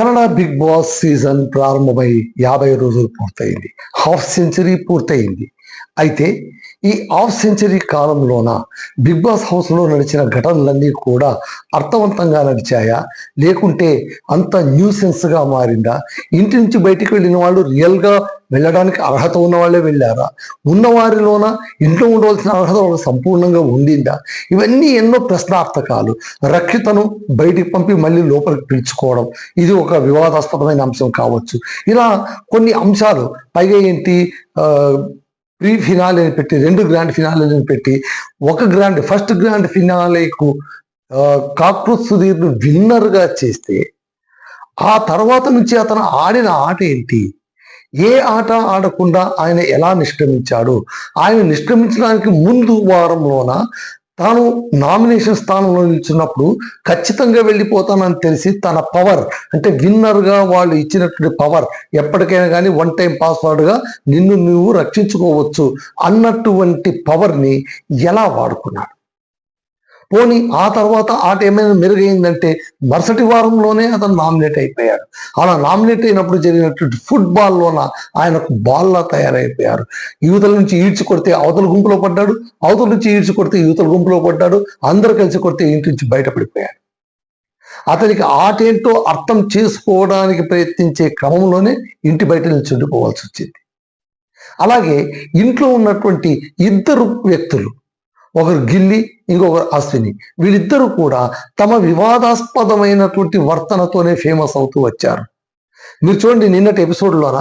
Kannada big boss season ప్రారంభమై యాభై రోజులు పూర్తయింది. హాఫ్ సెంచరీ పూర్తయింది. అయితే ఈ హాఫ్ సెంచరీ కాలంలోన బిగ్ బాస్ హౌస్లో నడిచిన ఘటనలన్నీ కూడా అర్థవంతంగా నడిచాయా? లేకుంటే అంత న్యూసెన్స్గా మారిందా? ఇంటి నుంచి బయటికి వెళ్ళిన వాళ్ళు రియల్గా వెళ్ళడానికి అర్హత ఉన్న వాళ్ళే వెళ్ళారా? ఉన్నవారిలోన ఇంట్లో ఉండవలసిన అర్హత వాళ్ళకి సంపూర్ణంగా ఉండిందా? ఇవన్నీ ఎన్నో ప్రశ్నార్థకాలు. రక్షితను బయటికి పంపి మళ్ళీ లోపలికి పిలుచుకోవడం ఇది ఒక వివాదాస్పదమైన అంశం కావచ్చు. ఇలా కొన్ని అంశాలు పైగా ఏంటి ఆ, ప్రీ ఫినాలేని పెట్టి రెండు గ్రాండ్ ఫినాలేని పెట్టి ఒక గ్రాండ్ ఫస్ట్ గ్రాండ్ ఫినాలేకు కాక్రోచ్ సుధీర్ను విన్నర్గా చేస్తే ఆ తర్వాత నుంచి అతను ఆడిన ఆట ఏంటి? ఏ ఆట ఆడకుండా ఆయన ఎలా నిష్క్రమించాడు? ఆయన నిష్క్రమించడానికి ముందు వారంలోన తాను నామినేషన్ స్థానంలో నిల్చున్నప్పుడు ఖచ్చితంగా వెళ్ళిపోతానని తెలిసి తన పవర్ అంటే విన్నర్గా వాళ్ళు ఇచ్చినటువంటి పవర్ ఎప్పటికైనా కానీ వన్ టైం పాస్వర్డ్గా నిన్ను నువ్వు రక్షించుకోవచ్చు అన్నటువంటి పవర్ని ఎలా వాడుకున్నాడు పోనీ ఆ తర్వాత ఆట ఏమైనా మెరుగైందంటే మరుసటి వారంలోనే అతను నామినేట్ అయిపోయాడు. అలా నామినేట్ అయినప్పుడు జరిగినటువంటి ఫుట్బాల్లోన ఆయనకు బాల్లా తయారైపోయారు. యువతల నుంచి ఈడ్చి కొడితే అవతల గుంపులో పడ్డాడు అవతల నుంచి ఈడ్చి కొడితే యువతల గుంపులో పడ్డాడు అందరు కలిసి కొడితే ఇంటి నుంచి బయటపడిపోయాడు అతనికి ఆట ఏంటో అర్థం చేసుకోవడానికి ప్రయత్నించే క్రమంలోనే ఇంటి బయట నుంచి ఉండిపోవాల్సి వచ్చింది. అలాగే ఇంట్లో ఉన్నటువంటి ఇద్దరు వ్యక్తులు ఒకరు గిల్లి ఇంకొకరు అశ్విని. వీళ్ళిద్దరూ కూడా తమ వివాదాస్పదమైనటువంటి వర్తనతోనే ఫేమస్ అవుతూ వచ్చారు. మీరు చూడండి నిన్నటి ఎపిసోడ్లోన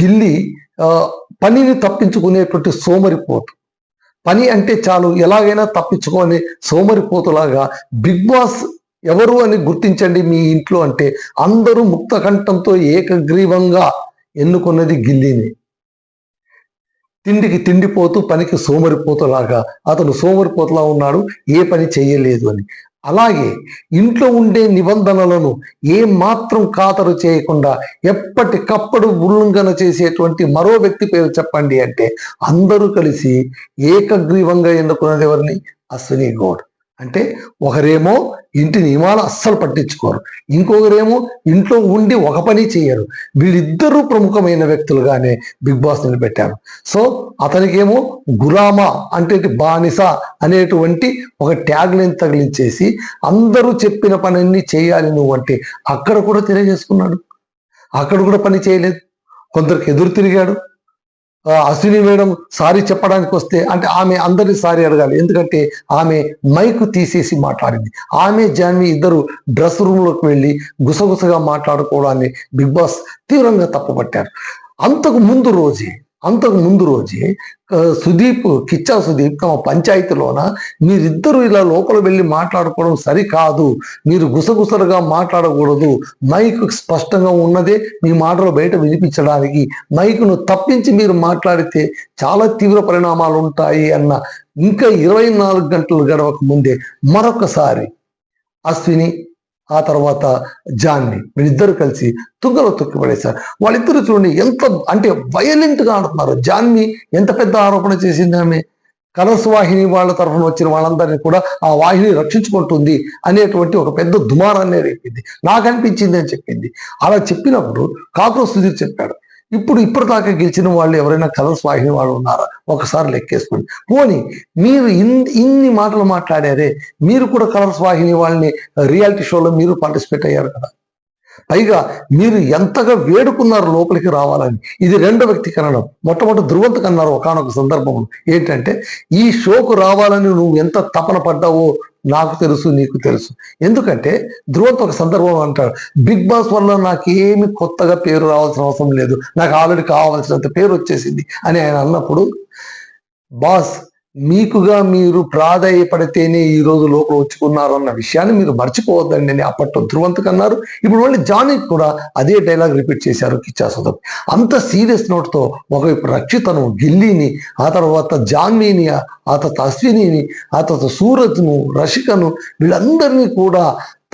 గిల్లి పనిని తప్పించుకునేటువంటి సోమరిపోతు. పని అంటే చాలు ఎలాగైనా తప్పించుకొని సోమరిపోతులాగా బిగ్ బాస్ ఎవరు అని గుర్తించండి మీ ఇంట్లో అంటే అందరూ ముక్త కంఠంతో ఏకగ్రీవంగా ఎన్నుకున్నది గిల్లీని. తిండికి తిండిపోతూ పనికి సోమరిపోతులాగా. అతను సోమరిపోతులా ఉన్నాడు ఏ పని చేయలేదు అని. అలాగే ఇంట్లో ఉండే నిబంధనలను ఏ మాత్రం ఖాతరు చేయకుండా ఎప్పటికప్పుడు ఉల్లంఘన చేసేటువంటి మరో వ్యక్తి పేరు చెప్పండి అంటే అందరూ కలిసి ఏకగ్రీవంగా ఎన్నుకున్నది ఎవరిని? అశ్విని గౌడ్. అంటే ఒకరేమో ఇంటి నియమాలు అస్సలు పట్టించుకోరు. ఇంకొకరేమో ఇంట్లో ఉండి ఒక పని చేయరు. వీళ్ళిద్దరూ ప్రముఖమైన వ్యక్తులుగానే బిగ్ బాస్ నిలబెట్టారు. సో అతనికేమో గులామా అంటే బానిస అనేటువంటి ఒక ట్యాగ్లైన్ తగిలించేసి అందరూ చెప్పిన పనన్నీ చేయాలి నువ్వు అంటే అక్కడ కూడా తెలియజేసుకున్నాడు. అక్కడ కూడా పని చేయలేదు. కొందరికి ఎదురు తిరిగాడు. అశ్విని మేడం సారీ చెప్పడానికి వస్తే అంటే ఆమె అందరి సారీ అడగాలి. ఎందుకంటే ఆమె మైక్ తీసేసి మాట్లాడింది. ఆమె జాన్వి ఇద్దరు డ్రెస్ రూమ్లోకి వెళ్ళి గుసగుసగా మాట్లాడుకోవడాన్ని బిగ్ బాస్ తీవ్రంగా తప్పుపట్టారు. అంతకు ముందు రోజే అంతకు ముందు రోజే సుదీప్ కిచ్చా సుదీప్ తమ పంచాయతీలోన మీరిద్దరూ ఇలా లోపల వెళ్ళి మాట్లాడుకోవడం సరికాదు. మీరు గుసగుసలుగా మాట్లాడకూడదు. మైక్ స్పష్టంగా ఉన్నదే మీ మాటలు బయట వినిపించడానికి. మైక్ను తప్పించి మీరు మాట్లాడితే చాలా తీవ్ర పరిణామాలు ఉంటాయి అన్న ఇంకా ఇరవై నాలుగు గంటలు గడవక ముందే మరొకసారి అశ్విని ఆ తర్వాత జాన్ని వీళ్ళిద్దరు కలిసి తుంగలో తొక్కిపడేశారు. వాళ్ళిద్దరు చూడండి ఎంత అంటే వయలెంట్గా గా ఆడుతున్నారు. జాన్వి ఎంత పెద్ద ఆరోపణ చేసింది ఆమె? కలర్స్ వాహిని వాళ్ళ తరఫున వచ్చిన వాళ్ళందరినీ కూడా ఆ వాహిని రక్షించుకుంటుంది అనేటువంటి ఒక పెద్ద దుమారాన్ని రేపింది. నాకు అనిపించింది అని చెప్పింది. అలా చెప్పినప్పుడు కాక్రోచ్ సుధీర్ చెప్పాడు ఇప్పుడు ఇప్పటిదాకా గెలిచిన వాళ్ళు ఎవరైనా కలర్స్ వాహిని వాళ్ళు ఉన్నారా? ఒకసారి లెక్కేసుకోండి. పోనీ మీరు ఇన్ ఇన్ని మాటలు మాట్లాడారే మీరు కూడా కలర్స్ వాహిని వాళ్ళని రియాలిటీ షోలో మీరు పార్టిసిపేట్ అయ్యారు కదా. పైగా మీరు ఎంతగా వేడుకున్నారు లోపలికి రావాలని. ఇది రెండో వ్యక్తి కనడం. మొట్టమొదటి ధృవంతకు కన్నారు ఒకనొక సందర్భం ఏంటంటే ఈ షోకు రావాలని నువ్వు ఎంత తపన పడ్డావో నాకు తెలుసు నీకు తెలుసు. ఎందుకంటే ధ్రువంత్ ఒక సందర్భం అంటాడు. బిగ్ బాస్ వల్ల నాకు ఏమి కొత్తగా పేరు రావాల్సిన అవసరం లేదు. నాకు ఆల్రెడీ కావాల్సినంత పేరు వచ్చేసింది అని ఆయన అన్నప్పుడు బాస్ మీకుగా మీరు ప్రాధాయపడితేనే ఈ రోజు లోపల వచ్చుకున్నారు అన్న విషయాన్ని మీరు మర్చిపోవద్దండి అని అప్పట్లో ధ్రువంతకు అన్నారు. ఇప్పుడు మళ్ళీ జానీకి కూడా అదే డైలాగ్ రిపీట్ చేశారు కిచ్చా సుధమ్ అంత సీరియస్ నోట్తో ఒకవైపు రక్షితను గిల్లీని ఆ తర్వాత జాన్వీని ఆ తర్వాత అశ్వినిని ఆ తర్వాత సూరజ్ను రషికను వీళ్ళందరినీ కూడా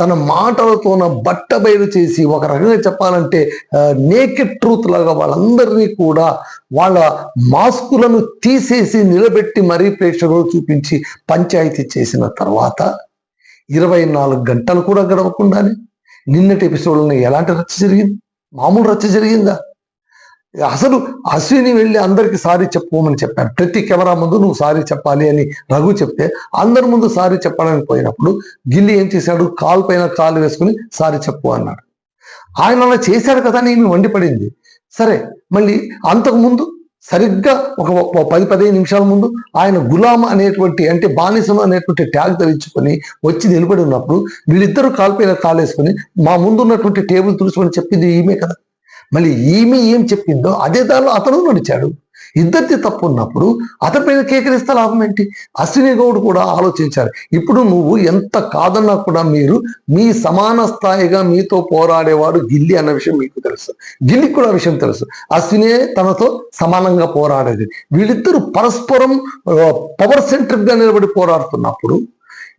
తన మాటలతోన బట్ట బయలు చేసి ఒక రకంగా చెప్పాలంటే నేకెడ్ ట్రూత్ లాగా వాళ్ళందరినీ కూడా వాళ్ళ మాస్కులను తీసేసి నిలబెట్టి మరీ ప్రేక్షకులు చూపించి పంచాయతీ చేసిన తర్వాత ఇరవై నాలుగు గంటలు కూడా గడవకుండానే నిన్నటి ఎపిసోడ్లో ఎలాంటి రచ్చ జరిగింది? మామూలు రచ్చ జరిగిందా? అసలు అశ్విని వెళ్ళి అందరికి సారీ చెప్పుకోమని చెప్పాను ప్రతి కెమెరా ముందు నువ్వు సారీ చెప్పాలి అని రఘు చెప్తే అందరి ముందు సారీ చెప్పడానికి పోయినప్పుడు గిల్లి ఏం చేశాడు? కాలు పైన కాలు వేసుకుని సారీ చెప్పు అన్నాడు. ఆయన అలా చేశాడు కదా అని ఈమె మండిపడింది. సరే మళ్ళీ అంతకు ముందు సరిగ్గా ఒక పది పదిహేను నిమిషాల ముందు ఆయన గులాం అనేటువంటి అంటే బానిసను అనేటువంటి ట్యాగ్ ధరించుకొని వచ్చి నిలబడి ఉన్నప్పుడు వీళ్ళిద్దరూ కాలుపైన కాలేసుకొని మా ముందు ఉన్నటువంటి టేబుల్ తుడుచుకొని చెప్పింది ఈమె కదా. మళ్ళీ ఈమె ఏం చెప్పిందో అదే దానిలో అతను నడిచాడు. ఇద్దరిది తప్పు ఉన్నప్పుడు అతని మీద కేకరిస్తే లాభం ఏంటి? అశ్విని గౌడ్ కూడా ఆలోచించారు. ఇప్పుడు నువ్వు ఎంత కాదన్నా కూడా మీరు మీ సమాన స్థాయిగా మీతో పోరాడేవాడు గిల్లి అన్న విషయం మీకు తెలుసు. గిల్లి కూడా విషయం తెలుసు. అశ్వినే తనతో సమానంగా పోరాడేది. వీళ్ళిద్దరూ పరస్పరం పవర్ సెంటర్గా గా నిలబడి పోరాడుతున్నప్పుడు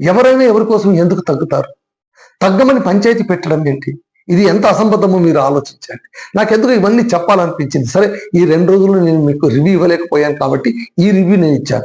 ఎవరైనా ఎవరి కోసం ఎందుకు తగ్గుతారు? తగ్గమని పంచాయతీ పెట్టడం ఏంటి? ఇది ఎంత అసంబద్ధమో మీరు ఆలోచించండి. నాకెందుకు ఇవన్నీ చెప్పాలనిపించింది. సరే ఈ రెండు రోజులు నేను మీకు రివ్యూ ఇవ్వలేకపోయాను కాబట్టి ఈ రివ్యూ నేను ఇచ్చాను.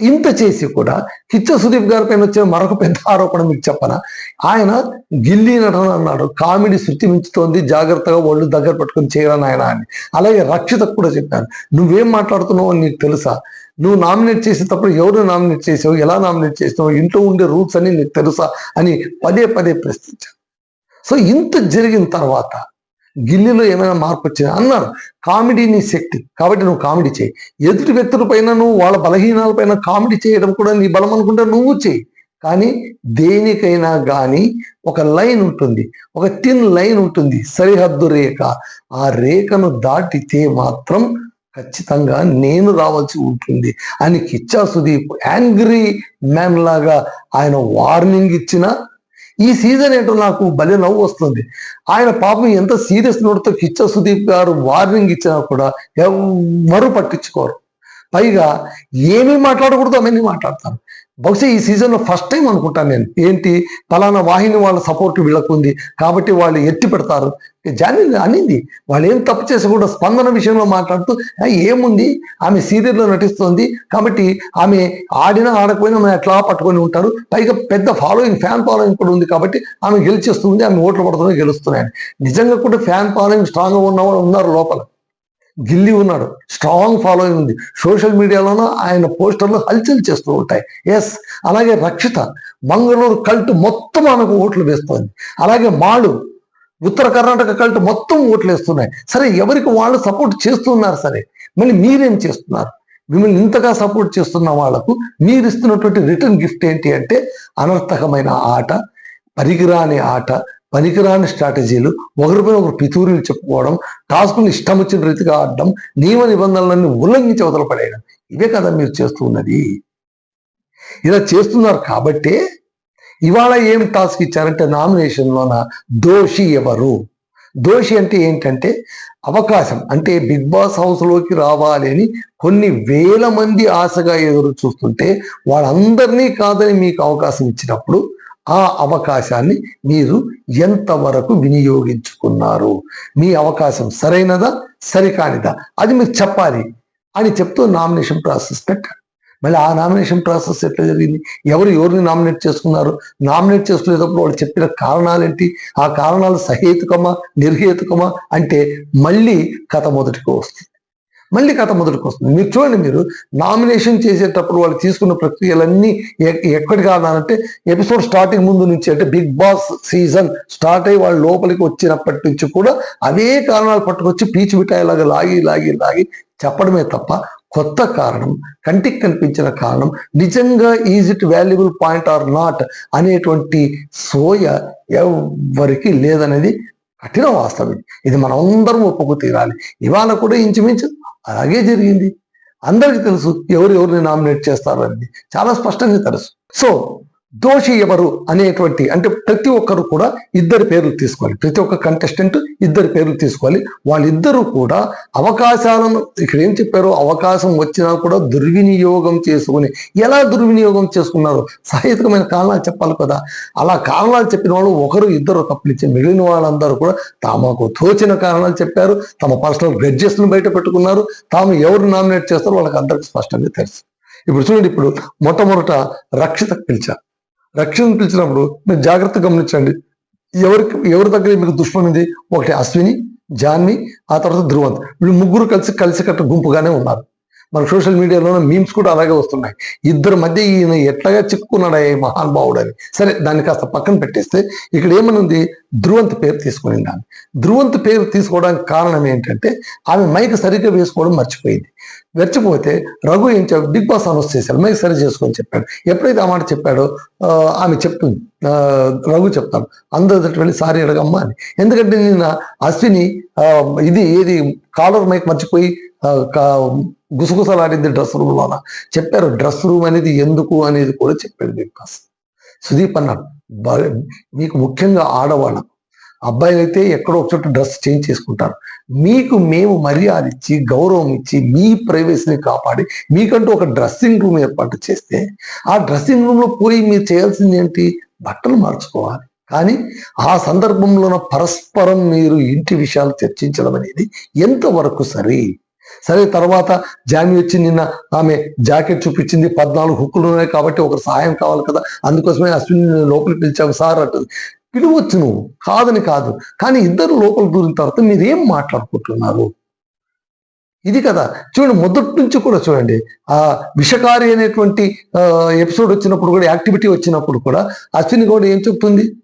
ఇంత చేసి కూడా కిచ్చ సుదీప్ గారి పైన వచ్చిన మరొక పెద్ద ఆరోపణ మీకు చెప్పనా? ఆయన గిల్లీ నటన అన్నాడు. కామెడీ శృతి మించుతోంది. జాగ్రత్తగా ఒళ్ళు దగ్గర పట్టుకొని చేయరని ఆయన అని. అలాగే రక్షితకు కూడా చెప్పాను. నువ్వేం మాట్లాడుతున్నావు అని నీకు తెలుసా? నువ్వు నామినేట్ చేసేటప్పుడు ఎవరు నామినేట్ చేసావు? ఎలా నామినేట్ చేసినావు? ఇంట్లో ఉండే రూల్స్ అని నీకు తెలుసా? అని పదే పదే ప్రశ్నించాను. సో ఇంత జరిగిన తర్వాత గిల్లీలో ఏమైనా మార్పు వచ్చింది? అన్నారు. కామెడీ నీ శక్తి. కాబట్టి నువ్వు కామెడీ చేయి. ఎదుటి వ్యక్తుల పైన నువ్వు వాళ్ళ బలహీనాల పైన కామెడీ చేయడం కూడా నీ బలం అనుకుంటే నువ్వు చేయి. కానీ దేనికైనా కానీ ఒక లైన్ ఉంటుంది. ఒక టిన్ లైన్ ఉంటుంది. సరిహద్దు రేఖ. ఆ రేఖను దాటితే మాత్రం ఖచ్చితంగా నేను రావాల్సి ఉంటుంది అని కిచ్చా సుదీప్ యాంగ్రీ మ్యాన్ లాగా ఆయన వార్నింగ్ ఇచ్చినా ఈ సీజన్ ఏంటో నాకు భలే నవ్వు వస్తుంది. ఆయన పాపం ఎంత సీరియస్ నోట్తో కిచ్చ సుదీప్ గారు వార్నింగ్ ఇచ్చినా కూడా ఎవ్వరూ పట్టించుకోరు. పైగా ఏమీ మాట్లాడకూడదు అవన్నీ మాట్లాడతారు. బహుశా ఈ సీజన్లో ఫస్ట్ టైం అనుకుంటాను నేను. ఏంటి? పలానా వాహిని వాళ్ళ సపోర్ట్ వీళ్ళకుంది. కాబట్టి వాళ్ళు ఎత్తి పెడతారు. జాని అనింది. వాళ్ళు ఏం తప్పు చేసి కూడా స్పందన విషయంలో మాట్లాడుతూ ఏముంది? ఆమె సీరియల్లో నటిస్తోంది. కాబట్టి ఆమె ఆడినా ఆడకపోయినా ఎట్లా పట్టుకొని ఉంటారు? పైగా పెద్ద ఫాలోయింగ్ ఫ్యాన్ ఫాలోయింగ్ కూడా ఉంది కాబట్టి ఆమె గెలిచేస్తుంది. ఆమె ఓట్లు పడుతున్నాయి గెలుస్తున్నాయని నిజంగా కూడా ఫ్యాన్ ఫాలోయింగ్ స్ట్రాంగ్గా ఉన్నవాళ్ళు ఉన్నారు లోపల. గిల్లి ఉన్నాడు. స్ట్రాంగ్ ఫాలోయింగ్ ఉంది. సోషల్ మీడియాలోనూ ఆయన పోస్టర్లు హల్చల్ చేస్తూ ఉంటాయి. ఎస్. అలాగే రక్షిత మంగళూరు కల్ట్ మొత్తం ఆమెకు ఓట్లు వేస్తోంది. అలాగే మాడు ఉత్తర కర్ణాటక కల్ట్ మొత్తం ఓట్లు వేస్తున్నాయి. సరే ఎవరికి వాళ్ళు సపోర్ట్ చేస్తున్నారు సరే మళ్ళీ మీరేం చేస్తున్నారు? మిమ్మల్ని ఇంతగా సపోర్ట్ చేస్తున్న వాళ్ళకు మీరు ఇస్తున్నటువంటి రిటర్న్ గిఫ్ట్ ఏంటి అంటే అనర్థకమైన ఆట పరిగిరాని ఆట పనికిరాని స్ట్రాటజీలు ఒకరిపై ఒకరు పితూరులు చెప్పుకోవడం టాస్కులు ఇష్టం వచ్చిన రీతిగా ఆడడం నియమ నిబంధనలన్నీ ఉల్లంఘించి అవతల పడేయడం ఇవే కదా మీరు చేస్తూ ఉన్నది ఇలా చేస్తున్నారు కాబట్టే ఇవాళ ఏం టాస్క్ ఇచ్చారంటే నామినేషన్లోన దోషి ఎవరు? దోషి అంటే ఏంటంటే అవకాశం అంటే బిగ్ బాస్ హౌస్లోకి రావాలి అని కొన్ని వేల మంది ఆశగా ఎదురు చూస్తుంటే వాళ్ళందరినీ కాదని మీకు అవకాశం ఇచ్చినప్పుడు ఆ అవకాశాన్ని మీరు ఎంతవరకు వినియోగించుకున్నారు? మీ అవకాశం సరైనదా? సరికానిదా? అది మీరు చెప్పాలి. అని చెప్తూ నామినేషన్ ప్రాసెస్ పెట్టారు. మళ్ళీ ఆ నామినేషన్ ప్రాసెస్ ఎట్లా జరిగింది? ఎవరు ఎవరిని నామినేట్ చేసుకున్నారు? నామినేట్ చేసుకునేటప్పుడు వాళ్ళు చెప్పిన కారణాలు ఏంటి ఆ కారణాలు సహేతుకమా? నిర్హేతుకమా? అంటే మళ్ళీ కథ మొదటికి వస్తుంది. మళ్ళీ కథ మొదటికి వస్తుంది మీరు చూడండి మీరు నామినేషన్ చేసేటప్పుడు వాళ్ళు తీసుకున్న ప్రక్రియలన్నీ ఎ- కాదనంటే ఎపిసోడ్ స్టార్టింగ్ ముందు నుంచి అంటే బిగ్ బాస్ సీజన్ స్టార్ట్ అయ్యి వాళ్ళు లోపలికి వచ్చినప్పటి నుంచి కూడా అవే కారణాలు పట్టుకొచ్చి పీచు మిఠాయిలాగా లాగి లాగి లాగి చెప్పడమే తప్ప కొత్త కారణం కంటికి కనిపించిన కారణం నిజంగా is it valuable point or not అనేటువంటి సోయ ఎవరికి లేదనేది కఠిన వాస్తవం ఇది. ఇది మనం అందరం ఒప్పుకు తీరాలి ఇవాళ కూడా ఇంచుమించు అలాగే జరిగింది. అందరికీ తెలుసు ఎవరు ఎవరిని నామినేట్ చేస్తారు అనేది చాలా స్పష్టంగా తెలుసు. సో దోషి ఎవరు అనేటువంటి అంటే ప్రతి ఒక్కరు కూడా ఇద్దరు పేర్లు తీసుకోవాలి. ప్రతి ఒక్క కంటెస్టెంట్ ఇద్దరు పేర్లు తీసుకోవాలి. వాళ్ళిద్దరూ కూడా అవకాశాలను ఇక్కడ ఏం చెప్పారు అవకాశం వచ్చినా కూడా దుర్వినియోగం చేసుకుని ఎలా దుర్వినియోగం చేసుకున్నారు సహేతుకమైన కారణాలు చెప్పాలి కదా. అలా కారణాలు చెప్పిన వాళ్ళు ఒకరు ఇద్దరు తప్పించి మిగిలిన వాళ్ళందరూ కూడా తమకు తోచిన కారణాలు చెప్పారు. తమ పర్సనల్ గ్రెడ్జెస్ను బయట పెట్టుకున్నారు. తాము ఎవరు నామినేట్ చేస్తారో వాళ్ళకి అందరికి స్పష్టంగా తెలుసు. ఇప్పుడు చూడండి ఇప్పుడు మొట్టమొదట రక్షిత పిలిచారు. రక్షణ పిలిచినప్పుడు మీరు జాగ్రత్త గమనించండి. ఎవరికి ఎవరి దగ్గర మీకు దుష్మన్ ఉంది? ఒకటి అశ్విని జాన్వి ఆ తర్వాత ధ్రువంత్ వీళ్ళు ముగ్గురు కలిసి కలిసికట్ట గుంపుగానే ఉన్నారు. మన సోషల్ మీడియాలోనే మీమ్స్ కూడా అలాగే వస్తున్నాయి. ఇద్దరి మధ్య ఈయన ఎట్లాగా చిక్కుకున్నాడా ఈ మహానుభావుడు అని. సరే దాన్ని కాస్త పక్కన పెట్టేస్తే ఇక్కడ ఏమనుంది? ధ్రువంత్ పేరు తీసుకుని దాన్ని ధ్రువంత్ పేరు తీసుకోవడానికి కారణం ఏంటంటే ఆమె మైక్ సరిగ్గా వేసుకోవడం మర్చిపోయింది. మర్చిపోతే రఘు ఏం చెప్ప బిగ్ బాస్ అనౌన్స్ చేశాడు. మైక్ సరి చేసుకొని చెప్పాడు. ఎప్పుడైతే ఆ మాట చెప్పాడో ఆమె చెప్తుంది. రఘు చెప్తాను అందరి వెళ్ళి సారీ అడగమ్మా అని. ఎందుకంటే నిన్న అశ్విని ఇది ఏది కాలర్ మైక్ మర్చిపోయి గుసగుసలాడింది డ్రెస్ రూమ్ లోన. చెప్పారు డ్రెస్ రూమ్ అనేది ఎందుకు? అనేది కూడా చెప్పాడు బిగ్ బాస్ సుదీప్ అన్నాడు మీకు ముఖ్యంగా ఆడవాళ్ళం. అబ్బాయిలు అయితే ఎక్కడో ఒక చోట డ్రెస్ చేంజ్ చేసుకుంటారు. మీకు మేము మర్యాద ఇచ్చి గౌరవం ఇచ్చి మీ ప్రైవసీని కాపాడి మీకంటూ ఒక డ్రెస్సింగ్ రూమ్ ఏర్పాటు చేస్తే ఆ డ్రెస్సింగ్ రూమ్లో పోయి మీరు చేయాల్సింది ఏంటి? బట్టలు మార్చుకోవాలి. కానీ ఆ సందర్భంలోన పరస్పరం మీరు ఇంటి విషయాలు చర్చించడం అనేది ఎంతవరకు సరి? సరే తర్వాత జాన్వి వచ్చి నిన్న ఆమె జాకెట్ చూపించింది పద్నాలుగు హుక్కులు ఉన్నాయి కాబట్టి ఒక సహాయం కావాలి కదా. అందుకోసమే అశ్విని లోపలికి పిలిచావు సార్ అంటుంది. పిలవచ్చు నువ్వు కాదని కాదు. కానీ ఇద్దరు లోపల దూరిన తర్వాత మీరేం మాట్లాడుకుంటున్నారు? ఇది కదా. చూడండి మొదటి నుంచి కూడా చూడండి. ఆ విషకారి అనేటువంటి ఎపిసోడ్ వచ్చినప్పుడు కూడా యాక్టివిటీ వచ్చినప్పుడు కూడా అశ్విని కూడా ఏం చెప్తుంది?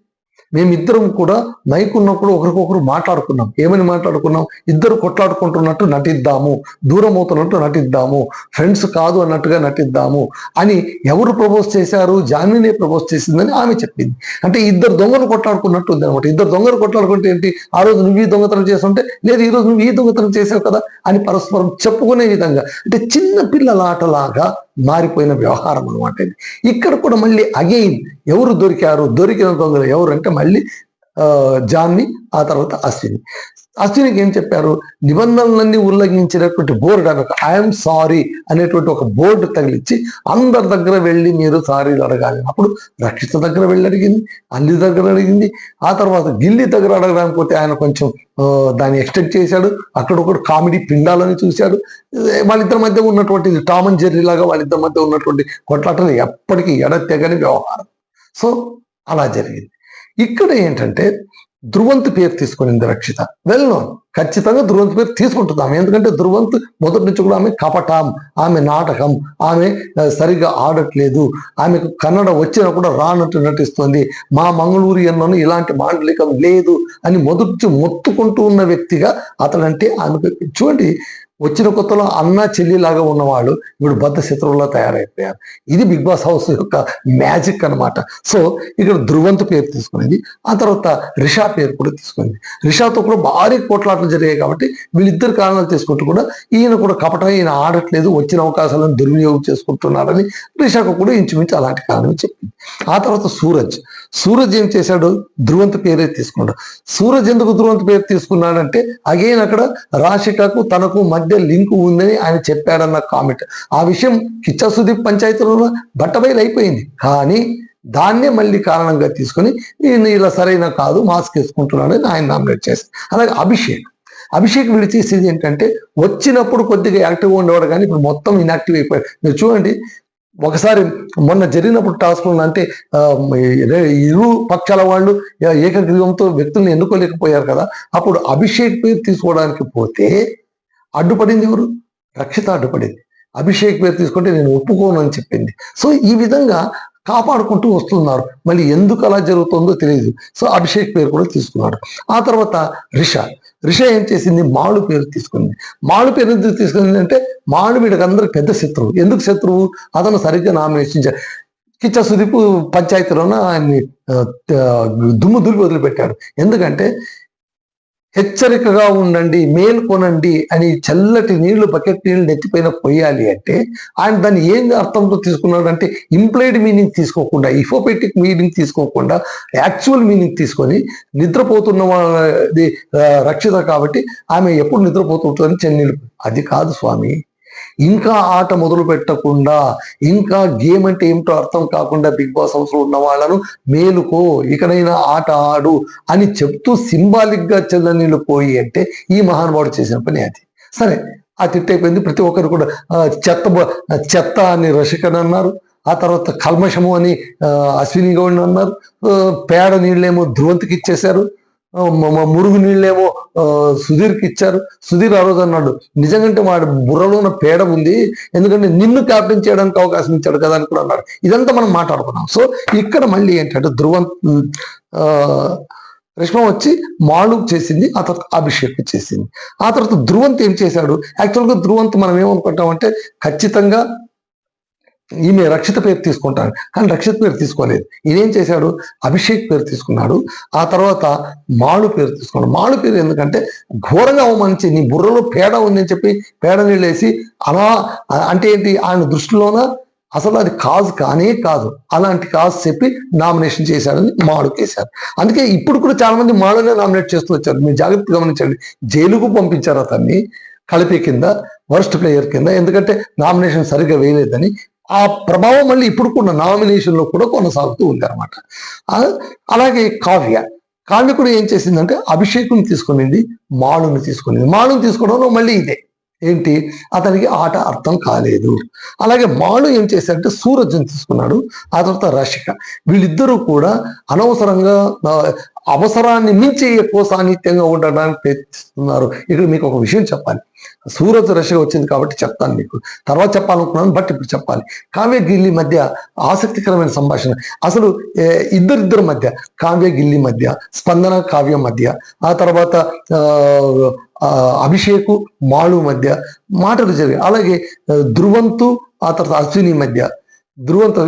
మేమిద్దరం కూడా మైక్ ఉన్నప్పుడు ఒకరికొకరు మాట్లాడుకున్నాం. ఏమని మాట్లాడుకున్నాం? ఇద్దరు కొట్లాడుకుంటున్నట్టు నటిద్దాము. దూరం అవుతున్నట్టు నటిద్దాము. ఫ్రెండ్స్ కాదు అన్నట్టుగా నటిద్దాము అని ఎవరు ప్రపోజ్ చేశారు? జాన్వినే ప్రపోజ్ చేసిందని ఆమె చెప్పింది. అంటే ఇద్దరు దొంగలు కొట్లాడుకున్నట్టు ఉంది అనమాట ఇద్దరు దొంగలు కొట్లాడుకుంటే ఏంటి? ఆ రోజు నువ్వు ఈ దొంగతనం చేస్తుంటే లేదు ఈ రోజు నువ్వు ఈ దొంగతనం చేసావు కదా అని పరస్పరం చెప్పుకునే విధంగా. అంటే చిన్న పిల్లల ఆటలాగా మారిపోయిన వ్యవహారం అనమాట ఇది. ఇక్కడ కూడా మళ్ళీ అగైన్ ఎవరు దొరికారు దొరికిన దొంగలు ఎవరు అంటే మళ్ళీ ఆ, జాన్ని ఆ తర్వాత అశ్విని. అశ్వినికి ఏం చెప్పారు? నిబంధనలన్నీ ఉల్లంఘించినటువంటి బోర్డు ఆమె ఐఎమ్ సారీ అనేటువంటి ఒక బోర్డు తగిలిచ్చి అందరి దగ్గర వెళ్ళి మీరు సారీలు అడగాలి. అప్పుడు రక్షిత దగ్గర వెళ్ళి అడిగింది అల్లి దగ్గర అడిగింది. ఆ తర్వాత గిల్లి దగ్గర అడగడానికి పోతే ఆయన కొంచెం దాన్ని ఎక్స్టెండ్ చేశాడు. అక్కడ ఒకటి కామెడీ పిండాలని చూశాడు. వాళ్ళిద్దరి మధ్య ఉన్నటువంటి టామ్ అండ్ జెర్రీ లాగా వాళ్ళిద్దరి మధ్య ఉన్నటువంటి కొట్లాటలు ఎప్పటికీ ఎడతెగని వ్యవహారం. సో అలా జరిగింది. ఇక్కడ ఏంటంటే ధ్రువంత్ పేరు తీసుకునింది రక్షిత. వెల్ నోన్ ఖచ్చితంగా ధ్రువంత్ పేరు తీసుకుంటుంది ఎందుకంటే ధ్రువంత్ మొదటి నుంచి కూడా ఆమె కపటం ఆమె నాటకం ఆమె సరిగ్గా ఆడట్లేదు ఆమెకు కన్నడ వచ్చినా కూడా రానట్టు నటిస్తుంది. మా మంగళూరు ఇలాంటి మాండలికం లేదు అని మొదటి నుంచి మొత్తుకుంటూ ఉన్న వ్యక్తిగా అతడంటే ఆమెకు చూడండి వచ్చిన కొత్తలో అన్న చెల్లిలాగా ఉన్నవాళ్ళు ఇప్పుడు బద్ద శత్రువులా తయారైపోయారు. ఇది బిగ్ బాస్ హౌస్ యొక్క మ్యాజిక్ అన్నమాట. సో ఇక్కడ ధృవంత్ పేరు తీసుకునేది ఆ తర్వాత రిషా పేరు కూడా తీసుకుంది రిషాతో కూడా భారీ కోట్లాటలు జరిగాయి కాబట్టి వీళ్ళిద్దరు కారణాలు తీసుకుంటూ కూడా ఈయన కూడా కపటం ఈయన ఆడట్లేదు వచ్చిన అవకాశాలను దుర్వినియోగం చేసుకుంటున్నాడని రిషాకు కూడా ఇంచుమించు అలాంటి కారణం చెప్పింది. ఆ తర్వాత సూరజ్. సూరజ్ ఏం చేశాడు? ధృవంత పేరే తీసుకున్నాడు. సూరజ్ ఎందుకు ధృవంత పేరు తీసుకున్నాడంటే అగైన్ అక్కడ రాశికకు తనకు మధ్య లింక్ ఉందని ఆయన చెప్పాడన్న కామెంట్. ఆ విషయం కిచ్చ సుదీప్ పంచాయతీలో బట్టబయలు అయిపోయింది. కానీ దాన్నే మళ్ళీ కారణంగా తీసుకొని నేను ఇలా సరైన కాదు మాస్క్ వేసుకుంటున్నాడని ఆయన నామినేట్ చేశారు. అలాగే అభిషేక్. అభిషేక్ వీడు చేసేది ఏంటంటే వచ్చినప్పుడు కొద్దిగా యాక్టివ్గా ఉండేవాడు కానీ ఇప్పుడు మొత్తం ఇన్యాక్టివ్ అయిపోయాడు. మీరు చూడండి ఒకసారి మొన్న జరిగినప్పుడు టాస్క్ అంటే ఇరు- ఇరు పక్షాల వాళ్ళు ఏకగ్రీవంతో వ్యక్తుల్ని ఎన్నుకోలేకపోయారు కదా. అప్పుడు అభిషేక్ పేరు తీసుకోవడానికి పోతే అడ్డుపడింది ఎవరు? రక్షిత అడ్డుపడింది. అభిషేక్ పేరు తీసుకుంటే నేను ఒప్పుకోను అని చెప్పింది. సో ఈ విధంగా కాపాడుకుంటూ వస్తున్నారు. మళ్ళీ ఎందుకు అలా జరుగుతుందో తెలియదు సో అభిషేక్ పేరు కూడా తీసుకున్నాడు. ఆ తర్వాత రిష. రిష ఏం చేసింది? మాడు పేరు తీసుకుంది. మాడు పేరు ఎందుకు తీసుకుంది అంటే మాడు వీడికి పెద్ద శత్రువు. ఎందుకు శత్రువు? అతను సరిగ్గా నామినేషన్ కిచ్చ సుదీప్ పంచాయతీలోన ఆయన్ని దుమ్ము దులిపి వదిలిపెట్టాడు. ఎందుకంటే హెచ్చరికగా ఉండండి మేల్కొనండి అని చల్లటి నీళ్ళు బకెట్ నీళ్ళు నెత్తిపైన పోయాలి అంటే ఆయన దాన్ని ఏం అర్థంతో తీసుకున్నాడు అంటే ఇంప్లైడ్ మీనింగ్ తీసుకోకుండా ఇఫోపెటిక్ మీనింగ్ తీసుకోకుండా యాక్చువల్ మీనింగ్ తీసుకొని నిద్రపోతున్న వాళ్ళది రక్షిత కాబట్టి ఆమె ఎప్పుడు నిద్రపోతుంటుందని చెన్నీళ్ళు అది కాదు స్వామి. ఇంకా ఆట మొదలు పెట్టకుండా ఇంకా గేమ్ అంటే ఏమిటో అర్థం కాకుండా బిగ్ బాస్ హౌస్లో ఉన్న వాళ్ళను మేలుకో ఇకనైనా ఆట ఆడు అని చెప్తూ సింబాలిక్గా చెల్లనీళ్ళు పోయి అంటే ఈ మహానుభావుడు చేసిన పని అది. సరే ఆ తిట్ అయిపోయింది. ప్రతి ఒక్కరు కూడా చెత్త చెత్త అని రసికన్ అన్నారు. ఆ తర్వాత కల్మషము అని ఆ, అశ్విని గౌడ్ అన్నారు. పేడ నీళ్ళేమో ధ్రువంతికి ఇచ్చేశారు. మురుగు నీళ్ళేమో సుధీర్కి ఇచ్చారు. సుధీర్ ఆ రోజు అన్నాడు నిజంగా వాడి బుర్రలో ఉన్న పేడ ఉంది ఎందుకంటే నిన్ను క్యాప్టెన్ చేయడానికి అవకాశం ఇచ్చాడు కదా అని కూడా అన్నాడు. ఇదంతా మనం మాట్లాడుకున్నాం. సో ఇక్కడ మళ్ళీ ఏంటంటే ధ్రువం ఆ, వచ్చి మాಳು చేసింది ఆ తర్వాత అభిషేక్ చేసింది. ఆ తర్వాత ధ్రువంత్ ఏం చేశాడు? యాక్చువల్గా ధ్రువంత్ మనం ఏమనుకుంటామంటే ఖచ్చితంగా ఈమె రక్షిత పేరు తీసుకుంటాను కానీ రక్షిత పేరు తీసుకోలేదు. ఈయనేం చేశాడు? అభిషేక్ పేరు తీసుకున్నాడు. ఆ తర్వాత మాడు పేరు తీసుకున్నాడు. మాడు పేరు ఎందుకంటే ఘోరంగా అవమానించి నీ బుర్రలో పేడ ఉందని చెప్పి పేడ నీళ్ళేసి అలా అంటే ఏంటి? ఆయన దృష్టిలోన? అసలు అది కాదు కానీ కాదు. అలాంటి కాజ్ చెప్పి నామినేషన్ చేశాడని మాడు వేశారు అందుకే ఇప్పుడు కూడా చాలా మంది మాడునే నామినేట్ చేస్తూ వచ్చారు. మీరు జాగ్రత్త గమనించండి. జైలుకు పంపించారు అతన్ని కలిపి కింద వరస్ట్ ప్లేయర్ కింద. ఎందుకంటే నామినేషన్ సరిగ్గా వేయలేదని ఆ ప్రభావం మళ్ళీ ఇప్పుడు కూడా నామినేషన్లో కూడా కొనసాగుతూ ఉంది అనమాట అలాగే కావ్య. కావ్య కూడా ఏం చేసిందంటే అభిషేకుని తీసుకునింది మాలుని తీసుకునింది. మాలుని తీసుకోవడంలో మళ్ళీ ఇదే. ఏంటి? అతనికి ఆట అర్థం కాలేదు. అలాగే మాలు ఏం చేశారంటే సూరజ్ని తీసుకున్నాడు ఆ తర్వాత రషిక వీళ్ళిద్దరూ కూడా అనవసరంగా అవసరాన్ని మించి ఎక్కువ సాన్నిధ్యంగా ఉండడానికి ప్రయత్నిస్తున్నారు. ఇక్కడ మీకు ఒక విషయం చెప్పాలి. సూరజ్ రషిక వచ్చింది కాబట్టి చెప్తాను మీకు. తర్వాత చెప్పాలనుకున్నాను బట్ ఇప్పుడు చెప్పాలి. కావ్య గిల్లి మధ్య ఆసక్తికరమైన సంభాషణ. అసలు ఇద్దరిద్దరి మధ్య కావ్య గిల్లి మధ్య స్పందన కావ్యం మధ్య ఆ తర్వాత ఆ, అభిషేకు మాళు మధ్య మాటలు జరిగాయి. అలాగే ధృవంతు ధ్రువంతు ఆ తర్వాత అశ్విని మధ్య ధృవంత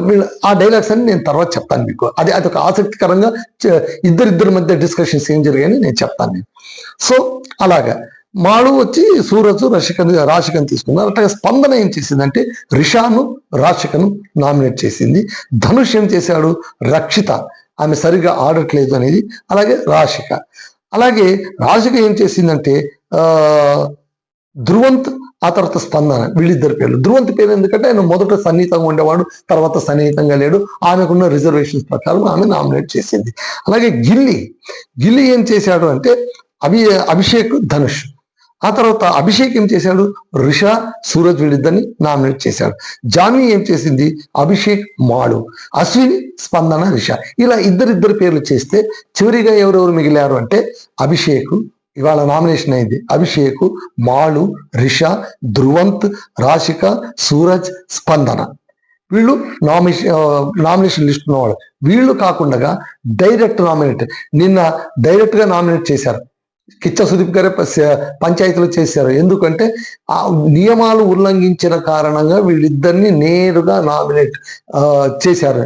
ఆ డైలాగ్స్ అని నేను తర్వాత చెప్తాను మీకు. అది అది ఒక ఆసక్తికరంగా ఇద్దరిద్దరి మధ్య డిస్కషన్స్ ఏం జరిగాయని నేను చెప్తాను నేను సో అలాగా. మాడు వచ్చి సూరజ్ రషికను రాశికను తీసుకున్నారు. అట్లాగే స్పందన ఏం చేసిందంటే రిషాను రాశికను నామినేట్ చేసింది. ధనుష్ ఏం చేశాడు? రక్షిత. ఆమె సరిగా ఆడట్లేదు అనేది. అలాగే రాశిక. అలాగే రాశిక ఏం చేసిందంటే ధృవంత్ ధ్రువంత్ ఆ తర్వాత స్పందన వీళ్ళిద్దరి పేర్లు. ధ్రువంతి పేరు ఎందుకంటే ఆయన మొదట సన్నిహితంగా ఉండేవాడు తర్వాత సన్నిహితంగా లేడు. ఆమెకున్న రిజర్వేషన్స్ ప్రకారం ఆమె నామినేట్ చేసింది. అలాగే గిల్లి గిల్లి ఏం చేశాడు అంటే అభి అభిషేక్ ధనుష్. ఆ తర్వాత అభిషేక్ ఏం చేశాడు? రిష సూరజ్ వీళ్ళిద్దరిని నామినేట్ చేశాడు. జాన్వి ఏం చేసింది? అభిషేక్ మాడు అశ్విని స్పందన రిష. ఇలా ఇద్దరిద్దరు పేర్లు చేస్తే చివరిగా ఎవరెవరు మిగిలారు అంటే అభిషేక్ ఇవాళ నామినేషన్ అయింది. అభిషేక్ మాಳು రిషా ధ్రువంత్ రాశిక సూరజ్ స్పందన. వీళ్ళు నామినేషన్ నామినేషన్ లిస్ట్ ఉన్నవాళ్ళు. వీళ్ళు కాకుండా డైరెక్ట్ నామినేట్ నిన్న డైరెక్ట్గా నామినేట్ చేశారు. కిచ్చ సుదీప్ గారే పంచాయతీలు పంచాయతీలో చేశారు. ఎందుకంటే ఆ నియమాలు ఉల్లంఘించిన కారణంగా వీళ్ళిద్దరిని నేరుగా నామినేట్ చేశారు.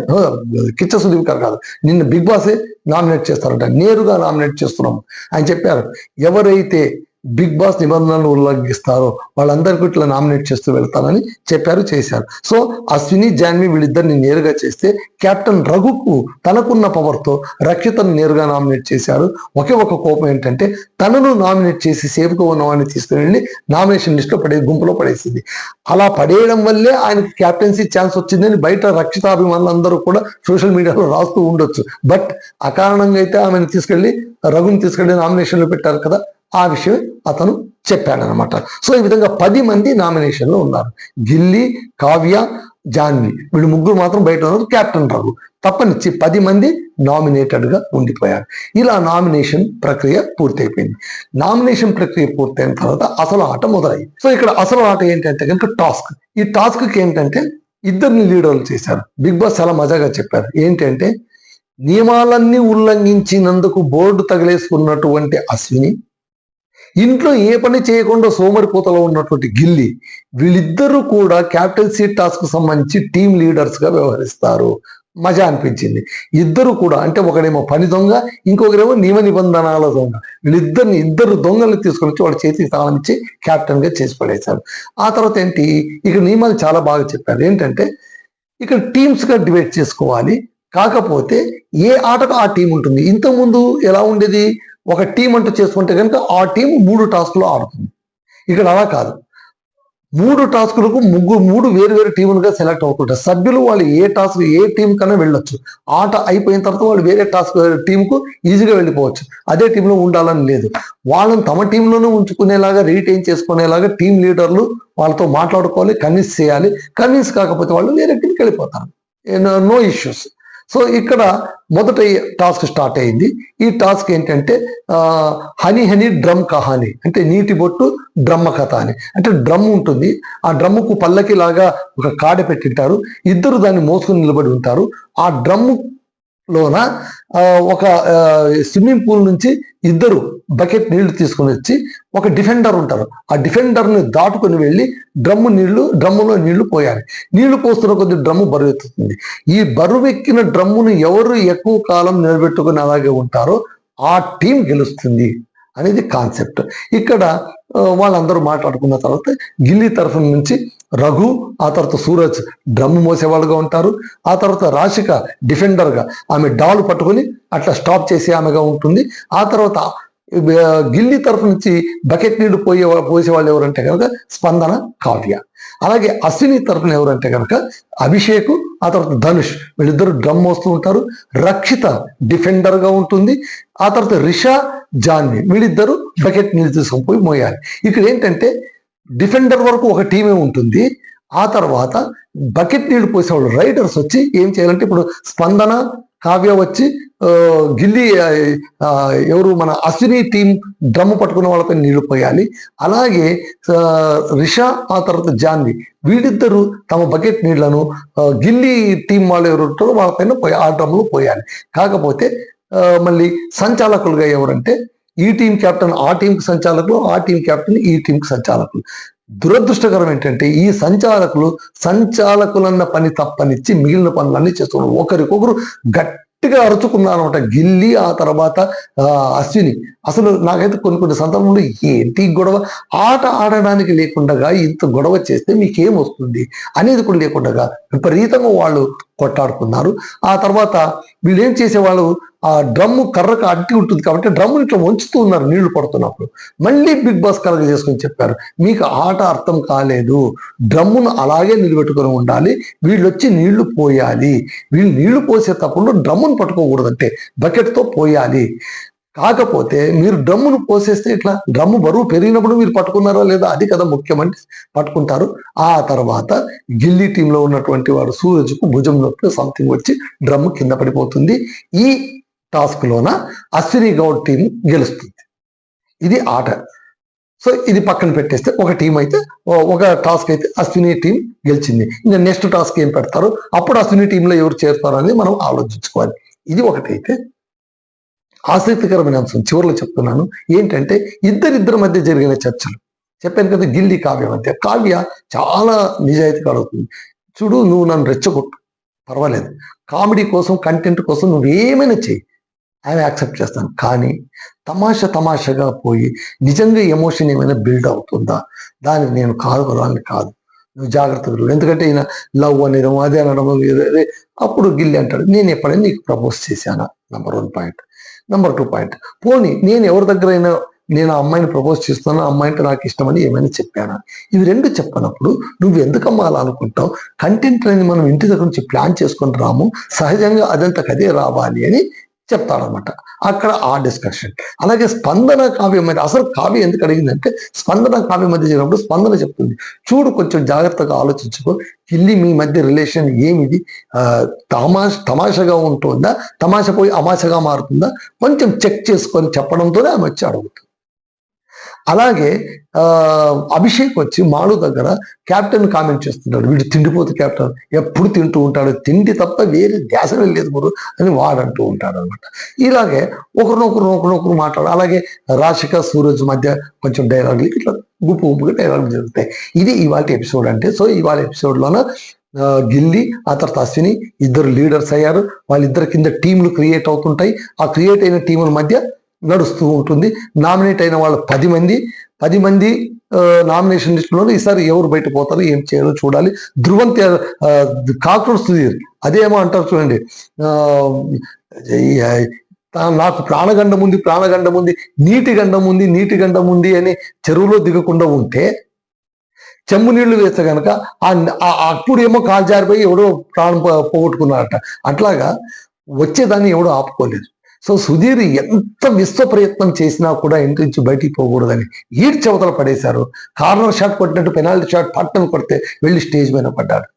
కిచ్చ సుదీప్ గారు కాదు. నిన్న బిగ్ బాసే నామినేట్ చేస్తారంట. నేరుగా నామినేట్ చేస్తున్నాము ఆయన చెప్పారు. ఎవరైతే బిగ్ బాస్ నిబంధనలు ఉల్లంఘిస్తారో వాళ్ళందరికీ ఇట్లా నామినేట్ చేస్తూ వెళ్తానని చెప్పారు చేశారు. సో అశ్విని జాన్వి వీళ్ళిద్దరిని నేరుగా చేస్తే కెప్టెన్ రఘుకు తనకున్న పవర్తో రక్షితను నేరుగా నామినేట్ చేశారు. ఒకే ఒక కోపం ఏంటంటే తనను నామినేట్ చేసి సేఫ్గా ఉన్నవాడిని తీసుకుని వెళ్ళి నామినేషన్ లిస్ట్లో పడే గుంపులో పడేసింది. అలా పడేయడం వల్లే ఆయనకి క్యాప్టెన్సీ ఛాన్స్ వచ్చిందని బయట రక్షితాభిమానులందరూ కూడా సోషల్ మీడియాలో రాస్తూ ఉండొచ్చు. బట్ అకారణంగా అయితే ఆమెను తీసుకెళ్ళి రఘుని తీసుకెళ్ళి నామినేషన్లో పెట్టారు కదా ఆ విషయం అతను చెప్పాడనమాట సో ఈ విధంగా పది మంది నామినేషన్లో ఉన్నారు. గిల్లీ కావ్య జాన్వి. వీళ్ళు ముగ్గురు మాత్రం బయట ఉన్నారు. కెప్టెన్ రఘు. తప్పనిచ్చి పది మంది నామినేటెడ్గా ఉండిపోయారు. ఇలా నామినేషన్ ప్రక్రియ పూర్తయిపోయింది. నామినేషన్ ప్రక్రియ పూర్తయిన తర్వాత అసలు ఆట మొదలైంది సో ఇక్కడ అసలు ఆట ఏంటంటే కనుక టాస్క్. ఈ టాస్క్కి ఏంటంటే ఇద్దరిని లీడర్లు చేశారు. బిగ్ బాస్ చాలా మజాగా చెప్పారు. ఏంటంటే నియమాలన్నీ ఉల్లంఘించినందుకు బోర్డు తగిలేసుకున్నటువంటి అశ్విని ఇంట్లో ఏ పని చేయకుండా సోమరిపోతలో ఉన్నటువంటి గిల్లి వీళ్ళిద్దరూ కూడా క్యాప్టెన్సీ టాస్క్ సంబంధించి టీం లీడర్స్గా వ్యవహరిస్తారు. మజా అనిపించింది. ఇద్దరు కూడా అంటే ఒకడేమో పని దొంగ ఇంకొకరేమో నియమ నిబంధనల దొంగ. వీళ్ళిద్దరిని ఇద్దరు దొంగలు తీసుకొని వచ్చి వాళ్ళ చేతికి తాళం ఇచ్చి కెప్టెన్ చేసి పడేశారు. ఆ తర్వాత ఏంటి? ఇక్కడ నియమాలు చాలా బాగా చెప్పారు. ఏంటంటే ఇక్కడ టీమ్స్గా డివైడ్ చేసుకోవాలి. కాకపోతే ఏ ఆటకు ఆ టీం ఉంటుంది? ఇంతకుముందు ఎలా ఉండేది? ఒక టీం అంటూ చేసుకుంటే కనుక ఆ టీం మూడు టాస్క్లో ఆడుతుంది. ఇక్కడ అలా కాదు. మూడు టాస్కులకు ముగ్గురు మూడు వేరు వేరు టీములుగా సెలెక్ట్ అవుతుంటారు. సభ్యులు వాళ్ళు ఏ టాస్క్ ఏ టీం కన్నా వెళ్ళొచ్చు. ఆట అయిపోయిన తర్వాత వాళ్ళు వేరే టాస్క్ టీంకు ఈజీగా వెళ్ళిపోవచ్చు. అదే టీంలో ఉండాలని లేదు. వాళ్ళని తమ టీంలోనే ఉంచుకునేలాగా రీటైన్ చేసుకునేలాగా టీం లీడర్లు వాళ్ళతో మాట్లాడుకోవాలి కన్విన్స్ చేయాలి. కన్విన్స్ కాకపోతే వాళ్ళు వేరే టీంకి వెళ్ళిపోతారు. Eh, నో ఇష్యూస్ సో ఇక్కడ మొదట టాస్క్ స్టార్ట్ అయింది. ఈ టాస్క్ ఏంటంటే హనీ హనీ డ్రమ్ కహాని అంటే నీటి బొట్టు డ్రమ్మ కథ అని అంటే డ్రమ్ ఉంటుంది. ఆ డ్రమ్ముకు పల్లకి లాగా ఒక కాడ పెట్టింటారు. ఇద్దరు దాన్ని మోసుకుని నిలబడి ఉంటారు. ఆ డ్రమ్ము లోన ఒక స్విమ్మింగ్ పూల్ నుంచి ఇద్దరు బకెట్ నీళ్ళు తీసుకుని వచ్చి ఒక డిఫెండర్ ఉంటారు. ఆ డిఫెండర్ని దాటుకుని దాటుకొని వెళ్ళి డ్రమ్ము నీళ్ళు డ్రమ్ములో నీళ్ళు పోయాలి. నీళ్ళు పోస్తున్న కొద్ది డ్రమ్ము బరువెత్తుతుంది ఈ బరువు ఎక్కిన డ్రమ్మును ఎవరు ఎక్కువ కాలం నిలబెట్టుకుని అలాగే ఉంటారో ఆ టీం గెలుస్తుంది అనేది కాన్సెప్ట్. ఇక్కడ వాళ్ళందరూ మాట్లాడుకున్న తర్వాత గిల్లీ తరఫు నుంచి రఘు ఆ తర్వాత సూరజ్ డ్రమ్ మోసేవాళ్ళుగా ఉంటారు. ఆ తర్వాత రాశిక డిఫెండర్గా ఆమె డాల్ పట్టుకొని అట్లా స్టాప్ చేసే ఆమెగా ఉంటుంది. ఆ తర్వాత గిల్లి గిల్లీ తరఫు నుంచి బకెట్ నీళ్ళు పోయే పోసేవాళ్ళు ఎవరంటే కనుక స్పందన కావ్య. అలాగే అశ్విని తరఫున ఎవరంటే కనుక అభిషేక్ ఆ తర్వాత ధనుష్ వీళ్ళిద్దరు డ్రమ్ మోస్తూ ఉంటారు. రక్షిత డిఫెండర్గా ఉంటుంది. ఆ తర్వాత రిషా జాన్వి వీళ్ళిద్దరు బకెట్ నీళ్ళు తీసుకుని పోయి మోయాలి. ఇక్కడ ఏంటంటే డిఫెండర్ వరకు ఒక టీమే ఉంటుంది. ఆ తర్వాత బకెట్ నీళ్ళు పోసేవాళ్ళు రైడర్స్ వచ్చి ఏం చేయాలంటే ఇప్పుడు స్పందన కావ్య వచ్చి గిల్లీ ఎవరు మన అశ్విని టీం డ్రమ్ము పట్టుకున్న వాళ్ళపై నీళ్ళు పోయాలి. అలాగే రిషా ఆ తర్వాత జాన్వి వీళ్ళిద్దరూ తమ బకెట్ నీళ్ళను గిల్లీ టీం వాళ్ళు ఎవరు ఉంటారో వాళ్ళపైన పోయి ఆ డ్రమ్లో పోయాలి. కాకపోతే మళ్ళీ సంచాలకులుగా ఎవరంటే ఈ టీం కెప్టెన్ ఆ టీంకి సంచాలకులు ఆ టీం కెప్టెన్ ఈ టీంకి సంచాలకులు. దురదృష్టకరం ఏంటంటే ఈ సంచాలకులు సంచాలకులన్న పని తప్పనిచ్చి మిగిలిన పనులన్నీ చేస్తున్నారు. ఒకరికొకరు గట్టిగా అరుచుకున్నారనమాట గిల్లి ఆ తర్వాత అశ్విని. అసలు నాకైతే కొన్ని కొన్ని సందర్భంలో ఏంటి గొడవ? ఆట ఆడడానికి లేకుండా ఇంత గొడవ చేస్తే మీకేం వస్తుంది? అనేది కూడా లేకుండా విపరీతంగా వాళ్ళు కొట్టాడుకున్నారు ఆ తర్వాత వీళ్ళు ఏం చేసేవాళ్ళు? ఆ డ్రమ్ము కర్రకు అడ్డి ఉంటుంది కాబట్టి డ్రమ్ము ఇట్లా వంచుతూ ఉన్నారు నీళ్ళు పడుతున్నప్పుడు. మళ్ళీ బిగ్ బాస్ కలగ చేసుకుని చెప్పారు మీకు ఆట అర్థం కాలేదు. డ్రమ్మును అలాగే నిలబెట్టుకొని ఉండాలి. వీళ్ళు వచ్చి నీళ్ళు పోయాలి. వీళ్ళు నీళ్ళు పోసేటప్పుడు డ్రమ్మును పట్టుకోకూడదంటే బకెట్తో పోయాలి. కాకపోతే మీరు డ్రమ్మును పోసేస్తే ఇట్లా డ్రమ్ము బరువు పెరిగినప్పుడు మీరు పట్టుకున్నారా లేదా? అది కదా ముఖ్యమంటే పట్టుకుంటారు. ఆ తర్వాత గిల్లీ టీంలో ఉన్నటువంటి వాడు సూరజ్కు భుజం నొప్పి సంథింగ్ వచ్చి డ్రమ్ము కింద పడిపోతుంది. ఈ టాస్క్ లోన అశ్విని గౌడ్ టీం గెలుస్తుంది. ఇది ఆట. సో ఇది పక్కన పెట్టేస్తే ఒక టీం అయితే ఒక టాస్క్ అయితే అశ్విని టీం గెలిచింది. ఇంకా నెక్స్ట్ టాస్క్ ఏం పెడతారు? అప్పుడు అశ్విని టీంలో ఎవరు చేరుతారు అనేది మనం ఆలోచించుకోవాలి. ఇది ఒకటైతే. ఆసక్తికరమైన అంశం చివరిలో చెప్తున్నాను. ఏంటంటే ఇద్దరిద్దరి మధ్య జరిగిన చర్చలు. చెప్పాను కదా గిల్లి కావ్య మధ్య. కావ్య చాలా నిజాయితీగా అడుగుతుంది. చూడు నువ్వు నన్ను రెచ్చగొట్టు. పర్వాలేదు. కామెడీ కోసం కంటెంట్ కోసం నువ్వేమైనా చెయ్యి. ఆమె యాక్సెప్ట్ చేస్తాను. కానీ తమాషా తమాషాగా పోయి నిజంగా ఎమోషన్ ఏమైనా బిల్డ్ అవుతుందా? దాన్ని నేను కాదు వాళ్ళని కాదు. నువ్వు జాగ్రత్తగా ఎందుకంటే ఈయన లవ్ అనడం అదే అనడం అప్పుడు గిల్లి అంటాడు నేను ఎప్పుడైనా నీకు ప్రపోజ్ చేశానా? Number one point number two point పోనీ నేను ఎవరి దగ్గర అయినా నేను ఆ అమ్మాయిని ప్రపోజ్ చేస్తున్నాను ఆ అమ్మాయి నాకు ఇష్టమని ఏమైనా చెప్పానా? ఇవి రెండు చెప్పనప్పుడు నువ్వు ఎందుకమ్మా అలా అనుకుంటావు? కంటెంట్ అనేది మనం ఇంటి దగ్గర నుంచి ప్లాన్ చేసుకొని రాము సహజంగా అదంతా కదే రావాలి అని చెప్తాడనమాట అక్కడ ఆ డిస్కషన్ అలాగే స్పందన కావ్యం మీద అసలు కావ్యం ఎందుకు అడిగిందంటే స్పందన కావ్యం మధ్య జరిగినప్పుడు స్పందన చెప్తుంది. చూడు కొంచెం జాగ్రత్తగా ఆలోచించుకో. ఇల్లి మీ మధ్య రిలేషన్ ఏమిది? తమాష తమాషగా ఉంటుందా? తమాష పోయి అమాషగా మారుతుందా? కొంచెం చెక్ చేసుకొని చెప్పడంతోనే ఆమె వచ్చి అడుగుతుంది. అలాగే అభిషేక్ వచ్చి మాడు దగ్గర కెప్టెన్ కామెంట్ చేస్తున్నాడు. వీడు తిండిపోతే కెప్టెన్ ఎప్పుడు తింటూ ఉంటాడు. తిండి తప్ప వేరే ధ్యాసనే లేదు గురు అని వాడంటూ ఉంటాడు అనమాట ఇలాగే ఒకరినొకరు ఒకరినొకరు మాట్లాడు అలాగే రాశిక సూరజ్ మధ్య కొంచెం డైలాగులు ఇట్లా గుప్పు గుప్పుగా డైలాగులు జరుగుతాయి. ఇది ఇవాళ ఎపిసోడ్ అంటే సో ఇవాళ ఎపిసోడ్ లోన గిల్లి ఆ తర్వాత అశ్విని ఇద్దరు లీడర్స్ అయ్యారు. వాళ్ళిద్దరి కింద టీంలు క్రియేట్ అవుతుంటాయి. ఆ క్రియేట్ అయిన టీముల మధ్య నడుస్తూ ఉంటుంది. నామినేట్ అయిన వాళ్ళు పది మంది. పది మంది నామినేషన్ లిస్టులో ఈసారి ఎవరు బయట పోతారు ఏం చేయాలో చూడాలి. ధ్రువం కాక్రోచ్ సుధీర్. అదేమో అంటారు చూడండి. నాకు ప్రాణగండం ఉంది ప్రాణగండం ఉంది నీటి గండం ఉంది నీటి గండం ఉంది అని చెరువులో దిగకుండా ఉంటే చెంబు నీళ్ళు వేస్తే కనుక అప్పుడు ఏమో కాలు జారిపోయి ఎవడో ప్రాణం పోగొట్టుకున్నారట. అట్లాగా వచ్చేదాన్ని ఎవడో ఆపుకోలేదు. సో సుధీర్ ఎంత విశ్వ ప్రయత్నం చేసినా కూడా ఇంటి నుంచి బయటికి పోకూడదని ఈడ్చవతల పడేశారు. కార్నర్ షాట్ కొట్టినట్టు పెనాల్టీ షాట్ పట్టని కొడితే వెళ్ళి స్టేజ్ మీద పడ్డాడు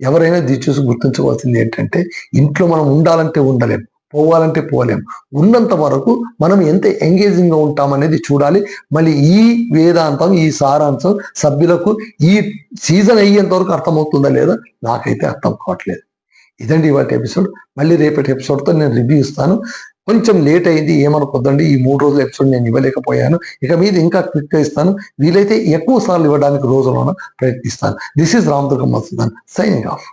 ఎవరైనా దీన్ని చూసి గుర్తించవలసింది ఏంటంటే ఇంట్లో మనం ఉండాలంటే ఉండలేం పోవాలంటే పోలేం. ఉన్నంత వరకు మనం ఎంత ఎంగేజింగ్గా ఉంటామనేది చూడాలి. మళ్ళీ ఈ వేదాంతం ఈ సారాంశం సభ్యులకు ఈ సీజన్ అయ్యేంత వరకు అర్థమవుతుందా లేదా? నాకైతే అర్థం కావట్లేదు. ఇదండి ఇవాటి ఎపిసోడ్ మళ్ళీ రేపటి ఎపిసోడ్తో నేను రివ్యూ ఇస్తాను. కొంచెం లేట్ అయింది ఏమనుకోద్దండి? ఈ మూడు రోజుల ఎపిసోడ్ నేను ఇవ్వలేకపోయాను. ఇక మీద ఇంకా క్లిక్ ఇస్తాను. వీలైతే ఎక్కువ సార్లు ఇవ్వడానికి రోజులోన ప్రయత్నిస్తాను. This is Ram Durga Masudan signing off